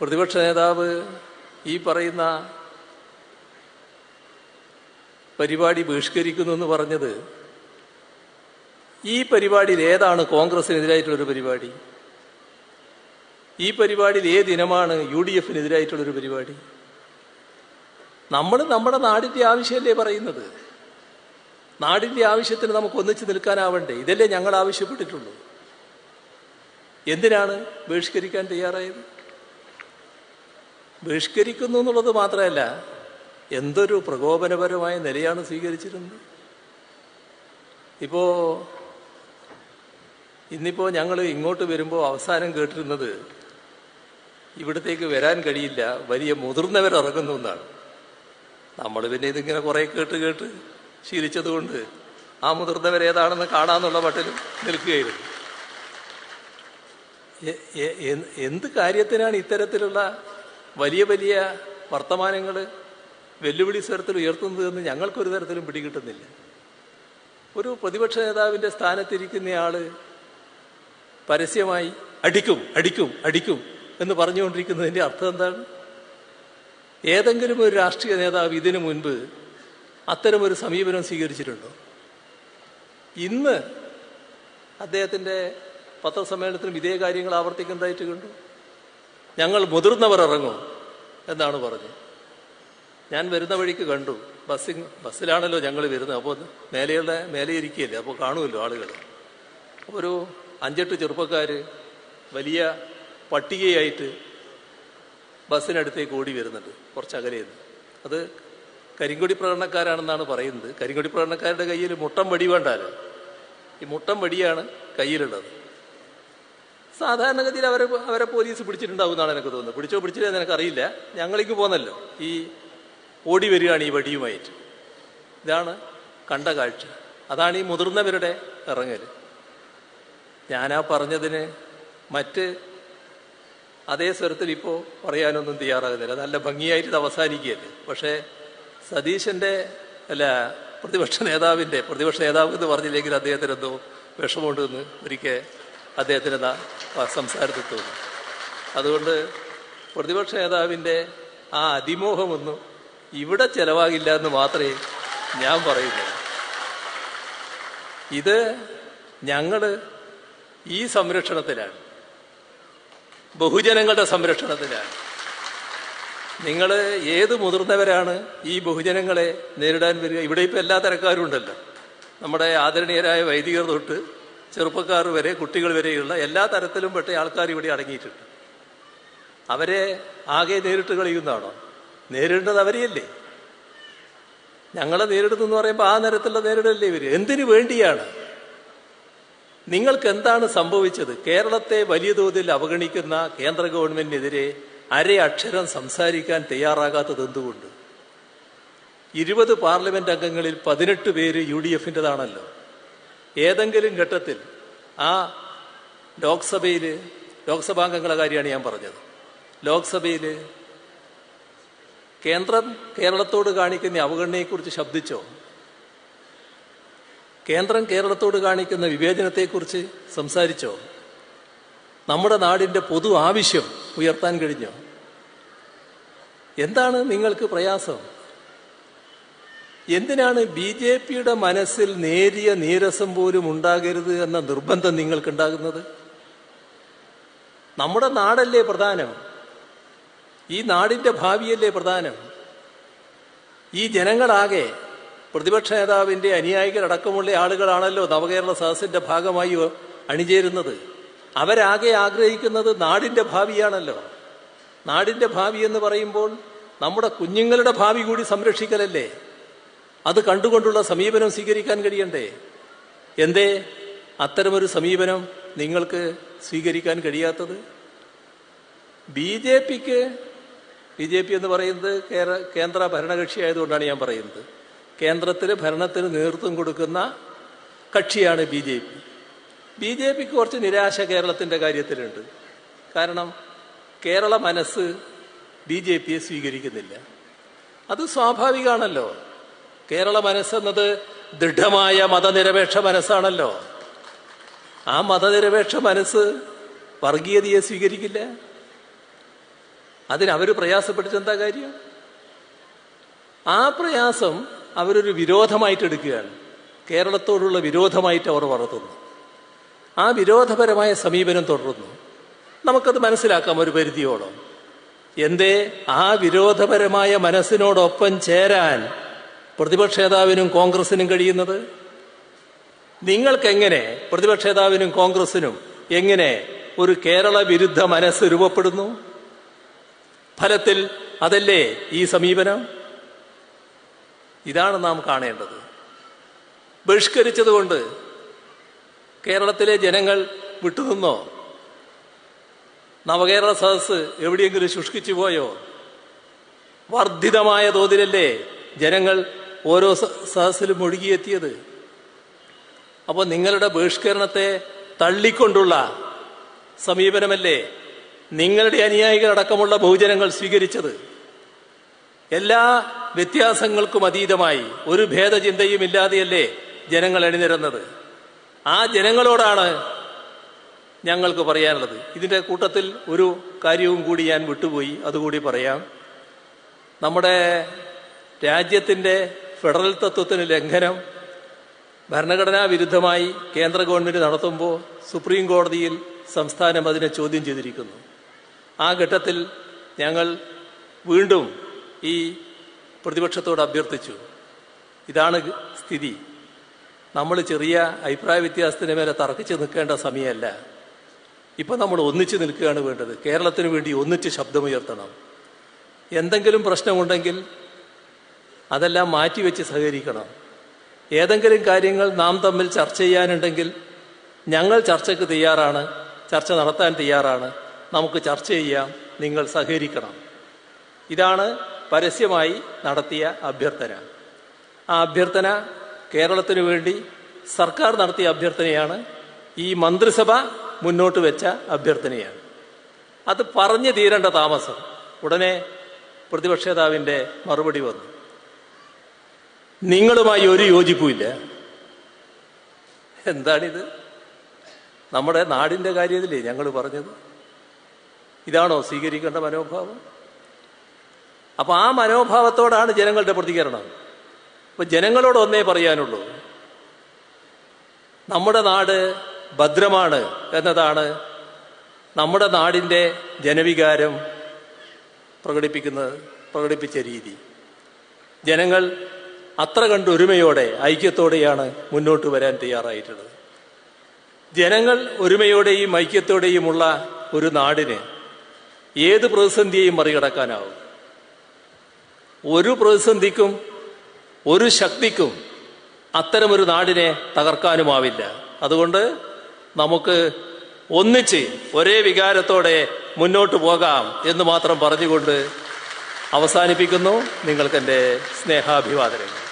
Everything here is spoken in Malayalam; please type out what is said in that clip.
പ്രതിപക്ഷ നേതാവ് ഈ പറയുന്ന പരിപാടി ബഹിഷ്കരിക്കുന്നു എന്ന് പറഞ്ഞത് ഈ പരിപാടിയിൽ ഏതാണ് കോൺഗ്രസിനെതിരായിട്ടുള്ളൊരു പരിപാടി? ഈ പരിപാടിയിൽ ഏത് ഇനമാണ് യു ഡി എഫിനെതിരായിട്ടുള്ളൊരു പരിപാടി? നമ്മൾ നമ്മുടെ നാടിന്റെ ആവശ്യമല്ലേ പറയുന്നത്? നാടിന്റെ ആവശ്യത്തിന് നമുക്ക് ഒന്നിച്ച് നിൽക്കാനാവണ്ടേ? ഇതല്ലേ ഞങ്ങൾ ആവശ്യപ്പെട്ടിട്ടുള്ളൂ. എന്തിനാണ് ബഹിഷ്കരിക്കാൻ തയ്യാറായത്? ബഹിഷ്കരിക്കുന്നു എന്നുള്ളത് മാത്രമല്ല എന്തൊരു പ്രകോപനപരമായ നിലയാണ് സ്വീകരിച്ചിരുന്നത്. ഇപ്പോ ഇന്നിപ്പോ ഞങ്ങൾ ഇങ്ങോട്ട് വരുമ്പോൾ അവസാനം കേട്ടിരുന്നത് ഇവിടത്തേക്ക് വരാൻ കഴിയില്ല വലിയ മുതിർന്നവരിറങ്ങുന്നു എന്നാണ്. നമ്മൾ പിന്നെ ഇതിങ്ങനെ കുറെ കേട്ട് കേട്ട് ശീലിച്ചതുകൊണ്ട് ആ മുതിർന്നവരേതാണെന്ന് കാണാന്നുള്ള പട്ടിൽ നിൽക്കുകയായിരുന്നു. എന്ത് കാര്യത്തിനാണ് ഇത്തരത്തിലുള്ള വലിയ വലിയ വർത്തമാനങ്ങൾ വെല്ലുവിളി സ്വരത്തിൽ ഉയർത്തുന്നത് എന്ന് ഞങ്ങൾക്കൊരു തരത്തിലും പിടികിട്ടുന്നില്ല. ഒരു പ്രതിപക്ഷ നേതാവിന്റെ സ്ഥാനത്തിരിക്കുന്നയാൾ പരസ്യമായി അടിക്കും അടിക്കും അടിക്കും എന്ന് പറഞ്ഞുകൊണ്ടിരിക്കുന്നതിന്റെ അർത്ഥം എന്താണ്? ഏതെങ്കിലും ഒരു രാഷ്ട്രീയ നേതാവ് ഇതിനു മുൻപ് അത്തരമൊരു സമീപനം സ്വീകരിച്ചിട്ടുണ്ടോ? ഇന്ന് അദ്ദേഹത്തിന്റെ പത്രസമ്മേളനത്തിലും ഇതേ കാര്യങ്ങൾ ആവർത്തിക്കുന്നതായിട്ട് കണ്ടു. ഞങ്ങൾ മുതിർന്നവർ ഇറങ്ങും എന്നാണ് പറഞ്ഞത്. ഞാൻ വരുന്ന വഴിക്ക് കണ്ടു. ബസ്സിങ് ബസ്സിലാണല്ലോ ഞങ്ങൾ വരുന്നത്. അപ്പോൾ മേലെയുള്ള മേലെ ഇരിക്കുകയല്ലേ? അപ്പോൾ കാണുമല്ലോ ആളുകൾ. ഒരു അഞ്ചെട്ട് ചെറുപ്പക്കാർ വലിയ പട്ടികയായിട്ട് ബസ്സിനടുത്തേക്ക് ഓടി വരുന്നുണ്ട് കുറച്ച് അകലെയെന്ന് അത് കരിങ്കൊടി പ്രകടനക്കാരാണെന്നാണ് പറയുന്നത്. കരിങ്കൊടി പ്രകടനക്കാരുടെ കയ്യിൽ മുട്ടം വടി വേണ്ടാലോ? ഈ മുട്ടം വടിയാണ് കയ്യിലുള്ളത്. സാധാരണഗതിയിൽ അവരെ അവരെ പോലീസ് പിടിച്ചിട്ടുണ്ടാവും എന്നാണ് എനിക്ക് തോന്നുന്നത്. പിടിച്ചോ പിടിച്ചില്ല എന്ന് എനിക്കറിയില്ല. ഞങ്ങളേക്ക് പോന്നല്ലോ. ഈ ഓടി വരികയാണ് ഈ വടിയുമായിട്ട്. ഇതാണ് കണ്ട കാഴ്ച. അതാണ് ഈ മുതിർന്നവരുടെ ഇറങ്ങൽ. ഞാനാ പറഞ്ഞതിന് മറ്റ് അതേ സ്വരത്തിൽ ഇപ്പോൾ പറയാനൊന്നും തയ്യാറാകുന്നില്ല. നല്ല ഭംഗിയായിട്ട് അവസാനിക്കുകയല്ലേ. പക്ഷേ സതീശന്റെ അല്ല പ്രതിപക്ഷ നേതാവിന്റെ പ്രതിപക്ഷ നേതാവ് എന്ന് പറഞ്ഞില്ലെങ്കിൽ അദ്ദേഹത്തിന് എന്തോ വിഷമമുണ്ടെന്ന് ഒരിക്കൽ ആ സംസാരത്തിൽ തോന്നി. അതുകൊണ്ട് പ്രതിപക്ഷ നേതാവിന്റെ ആ അതിമോഹമൊന്നും ഇവിടെ ചെലവാകില്ല എന്ന് മാത്രമേ ഞാൻ പറയുന്നുള്ളൂ. ഇത് ഞങ്ങൾ ഈ സംരക്ഷണത്തിലാണ്. ബഹുജനങ്ങളുടെ സംരക്ഷണത്തിലാണ്. നിങ്ങൾ ഏത് മുതിർന്നവരാണ് ഈ ബഹുജനങ്ങളെ നേരിടാൻ വരിക? ഇവിടെ ഇപ്പം എല്ലാ തരക്കാരും ഉണ്ടല്ലോ. നമ്മുടെ ആദരണീയരായ വൈദികർ തൊട്ട് ചെറുപ്പക്കാർ വരെ കുട്ടികൾ വരെയുള്ള എല്ലാ തരത്തിലും പെട്ട ആൾക്കാർ ഇവിടെ അടങ്ങിയിട്ടുണ്ട്. അവരെ ആകെ നേരിട്ട് കളിയുന്നതാണോ? നേരിടേണ്ടത് അവരെയല്ലേ? ഞങ്ങളെ നേരിടുന്നു എന്ന് പറയുമ്പോൾ ആ നിരത്തിലുള്ള നേരിടല്ലേ ഇവർ? എന്തിനു വേണ്ടിയാണ്? നിങ്ങൾക്ക് എന്താണ് സംഭവിച്ചത്? കേരളത്തെ വലിയ തോതിൽ അവഗണിക്കുന്ന കേന്ദ്ര ഗവൺമെന്റിനെതിരെ അരയക്ഷരം സംസാരിക്കാൻ തയ്യാറാകാത്തത് എന്തുകൊണ്ട്? ഇരുപത് പാർലമെന്റ് അംഗങ്ങളിൽ പതിനെട്ട് പേര് യു ഡി എഫിന്റെതാണല്ലോ ഏതെങ്കിലും ഘട്ടത്തിൽ ആ ലോക്സഭയിൽ ലോക്സഭാംഗങ്ങളെ കാര്യമാണ് ഞാൻ പറഞ്ഞത്. ലോക്സഭയിൽ കേന്ദ്രം കേരളത്തോട് കാണിക്കുന്ന അവഗണനയെക്കുറിച്ച് ശബ്ദിച്ചോ? കേന്ദ്രം കേരളത്തോട് കാണിക്കുന്ന വിവേചനത്തെക്കുറിച്ച് സംസാരിച്ചോ? നമ്മുടെ നാടിന്റെ പൊതു ആവശ്യം ഉയർത്താൻ കഴിഞ്ഞോ? എന്താണ് നിങ്ങൾക്ക് പ്രയാസം? എന്തിനാണ് ബി ജെ പിയുടെ മനസ്സിൽ നേരിയ നീരസം പോലും ഉണ്ടാകരുത് എന്ന നിർബന്ധം നിങ്ങൾക്കുണ്ടാകുന്നത്? നമ്മുടെ നാടല്ലേ പ്രധാനം? ഈ നാടിന്റെ ഭാവിയല്ലേ പ്രധാനം? ഈ ജനങ്ങളാകെ പ്രതിപക്ഷ നേതാവിന്റെ അനുയായികളടക്കമുള്ള ആളുകളാണല്ലോ നവകേരള സദസ്സിന്റെ ഭാഗമായി അണിചേരുന്നത്. അവരാകെ ആഗ്രഹിക്കുന്നത് നാടിന്റെ ഭാവിയാണല്ലോ. നാടിന്റെ ഭാവി എന്ന് പറയുമ്പോൾ നമ്മുടെ കുഞ്ഞുങ്ങളുടെ ഭാവി കൂടി സംരക്ഷിക്കലല്ലേ? അത് കണ്ടുകൊണ്ടുള്ള സമീപനം സ്വീകരിക്കാൻ കഴിയണ്ടേ? എന്തേ? അത്തരമൊരു സമീപനം നിങ്ങൾക്ക് സ്വീകരിക്കാൻ കഴിയാത്തത്? ബി ജെ പിക്ക് ബി ജെ പി എന്ന് പറയുന്നത് കേര- കേന്ദ്ര ഭരണകക്ഷി ആയതുകൊണ്ടാണ് ഞാൻ പറയുന്നത്. കേന്ദ്രത്തിൽ ഭരണത്തിന് നേതൃത്വം കൊടുക്കുന്ന കക്ഷിയാണ് B J P. B J പിക്ക് കുറച്ച് നിരാശ കേരളത്തിന്റെ കാര്യത്തിലുണ്ട്. കാരണം കേരള മനസ്സ് ബി ജെ പിയെ സ്വീകരിക്കുന്നില്ല. അത് സ്വാഭാവികമാണല്ലോ കേരള മനസ്സെന്നത് ദൃഢമായ മതനിരപേക്ഷ മനസ്സാണല്ലോ. ആ മതനിരപേക്ഷ മനസ്സ് വർഗീയതയെ സ്വീകരിക്കില്ല. അതിന് അവർ പ്രയാസപ്പെട്ടിട്ട് എന്താ കാര്യം? ആ പ്രയാസം അവരൊരു വിരോധമായിട്ട് എടുക്കുകയാണ്. കേരളത്തോടുള്ള വിരോധമായിട്ട് അവർ വളർത്തുന്നു. ആ വിരോധപരമായ സമീപനം തുടരുന്നു. നമുക്കത് മനസ്സിലാക്കാം ഒരു പരിധിയോളം. എന്തേ? ആ വിരോധപരമായ മനസ്സിനോടൊപ്പം ചേരാൻ പ്രതിപക്ഷ നേതാവിനും കോൺഗ്രസിനും കഴിയുന്നത്? നിങ്ങൾക്കെങ്ങനെ പ്രതിപക്ഷ നേതാവിനും കോൺഗ്രസിനും എങ്ങനെ ഒരു കേരള വിരുദ്ധ മനസ്സ് രൂപപ്പെടുന്നു? ഫലത്തിൽ അതല്ലേ ഈ സമീപനം? ഇതാണ് നാം കാണേണ്ടത്. ബഹിഷ്കരിച്ചതുകൊണ്ട് കേരളത്തിലെ ജനങ്ങൾ വിട്ടുനിന്നോ? നവകേരള സദസ് എവിടെയെങ്കിലും ശുഷ്കിച്ചു പോയോ വർദ്ധിതമായ തോതിലല്ലേ ജനങ്ങൾ ഓരോ സദസ്സിലും ഒഴുകിയെത്തിയത്. അപ്പോൾ നിങ്ങളുടെ ബഹിഷ്കരണത്തെ തള്ളിക്കൊണ്ടുള്ള സമീപനമല്ലേ നിങ്ങളുടെ അനുയായികളടക്കമുള്ള ബഹുജനങ്ങൾ സ്വീകരിച്ചത്? എല്ലാ വ്യത്യാസങ്ങൾക്കും അതീതമായി ഒരു ഭേദചിന്തയും ഇല്ലാതെയല്ലേ ജനങ്ങൾ എണിനിരുന്നത് ആ ജനങ്ങളോടാണ് ഞങ്ങൾക്ക് പറയാനുള്ളത്. ഇതിന്റെ കൂട്ടത്തിൽ ഒരു കാര്യവും കൂടി ഞാൻ വിട്ടുപോയി. അതുകൂടി പറയാം. നമ്മുടെ രാജ്യത്തിന്റെ ഫെഡറൽ തത്വത്തിന് ലംഘനം. ഭരണഘടനാ വിരുദ്ധമായി കേന്ദ്ര ഗവൺമെന്റ് നടത്തുമ്പോൾ സുപ്രീം കോടതിയിൽ സംസ്ഥാനം അതിനെ ചോദ്യം ചെയ്തിരിക്കുന്നു. ആ ഘട്ടത്തിൽ ഞങ്ങൾ വീണ്ടും ഈ പ്രതിപക്ഷത്തോട് അഭ്യർത്ഥിച്ചു. ഇതാണ് സ്ഥിതി. നമ്മൾ ചെറിയ അഭിപ്രായ വ്യത്യാസത്തിന് മേലെ തർക്കിച്ച് നിൽക്കേണ്ട സമയമല്ല. ഇപ്പം നമ്മൾ ഒന്നിച്ച് നിൽക്കുകയാണ് വേണ്ടത്. കേരളത്തിന് വേണ്ടി ഒന്നിച്ച് ശബ്ദമുയർത്തണം. എന്തെങ്കിലും പ്രശ്നമുണ്ടെങ്കിൽ അതെല്ലാം മാറ്റിവെച്ച് സഹകരിക്കണം. ഏതെങ്കിലും കാര്യങ്ങൾ നാം തമ്മിൽ ചർച്ച ചെയ്യാനുണ്ടെങ്കിൽ ഞങ്ങൾ ചർച്ചയ്ക്ക് തയ്യാറാണ് ചർച്ച നടത്താൻ തയ്യാറാണ്. നമുക്ക് ചർച്ച ചെയ്യാം നിങ്ങൾ സഹകരിക്കണം. ഇതാണ് പരസ്യമായി നടത്തിയ അഭ്യർത്ഥന. ആ അഭ്യർത്ഥന കേരളത്തിനു വേണ്ടി സർക്കാർ നടത്തിയ അഭ്യർത്ഥനയാണ്. ഈ മന്ത്രിസഭ മുന്നോട്ട് വെച്ച അഭ്യർത്ഥനയാണ്. അത് പറഞ്ഞു തീരേണ്ട താമസം. ഉടനെ പ്രതിപക്ഷ നേതാവിന്റെ മറുപടി വന്നു. നിങ്ങളുമായി ഒരു യോജിപ്പുമില്ല. എന്താണിത്? നമ്മുടെ നാടിന്റെ കാര്യത്തിലേ ഞങ്ങൾ പറഞ്ഞത്. ഇതാണോ സ്വീകരിക്കേണ്ട മനോഭാവം? അപ്പൊ ആ മനോഭാവത്തോടാണ് ജനങ്ങളുടെ പ്രതികരണം. അപ്പൊ ജനങ്ങളോട് ഒന്നേ പറയാനുള്ളൂ. നമ്മുടെ നാട് ഭദ്രമാണ് എന്നതാണ് നമ്മുടെ നാടിന്റെ ജനവികാരം പ്രകടിപ്പിക്കുന്നത് പ്രകടിപ്പിച്ച രീതി. ജനങ്ങൾ അത്ര കണ്ട് ഒരുമയോടെ ഐക്യത്തോടെയാണ് മുന്നോട്ട് വരാൻ തയ്യാറായിട്ടുള്ളത്. ജനങ്ങൾ ഒരുമയോടെയും ഐക്യത്തോടെയുമുള്ള ഒരു നാടിന് ഏത് പ്രതിസന്ധിയെയും മറികടക്കാനാവും. ഒരു പ്രതിസന്ധിക്കും ഒരു ശക്തിക്കും അത്തരമൊരു നാടിനെ തകർക്കാനുമാവില്ല. അതുകൊണ്ട് നമുക്ക് ഒന്നിച്ച് ഒരേ വികാരത്തോടെ മുന്നോട്ട് പോകാം എന്ന് മാത്രം പറഞ്ഞുകൊണ്ട് അവസാനിപ്പിക്കുന്നു. നിങ്ങൾക്കെന്റെ സ്നേഹാഭിവാദനങ്ങൾ.